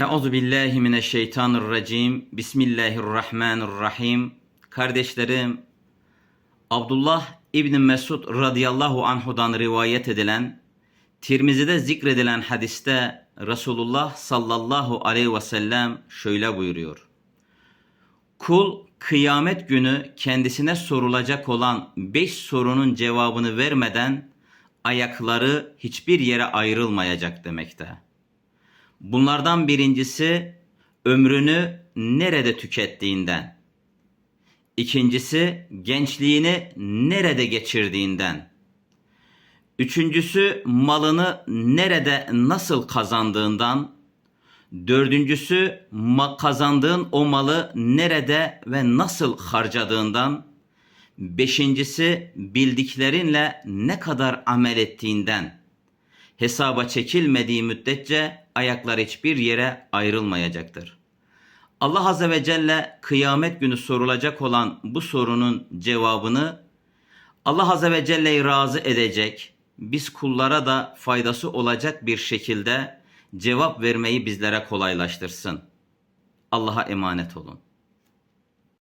Euzu billahi mineşşeytanirracim. Bismillahirrahmanirrahim. Kardeşlerim, Abdullah İbni Mesud radıyallahu anhudan rivayet edilen, Tirmizi'de zikredilen hadiste Resulullah sallallahu aleyhi ve sellem şöyle buyuruyor. Kul kıyamet günü kendisine sorulacak olan beş sorunun cevabını vermeden ayakları hiçbir yere ayrılmayacak demekte. Bunlardan birincisi ömrünü nerede tükettiğinden. İkincisi gençliğini nerede geçirdiğinden. Üçüncüsü malını nerede nasıl kazandığından. Dördüncüsü kazandığın o malı nerede ve nasıl harcadığından. Beşincisi bildiklerinle ne kadar amel ettiğinden. Hesaba çekilmediği müddetçe ayaklar hiçbir yere ayrılmayacaktır. Allah Azze ve Celle kıyamet günü sorulacak olan bu sorunun cevabını Allah Azze ve Celle'yi razı edecek, biz kullara da faydası olacak bir şekilde cevap vermeyi bizlere kolaylaştırsın. Allah'a emanet olun.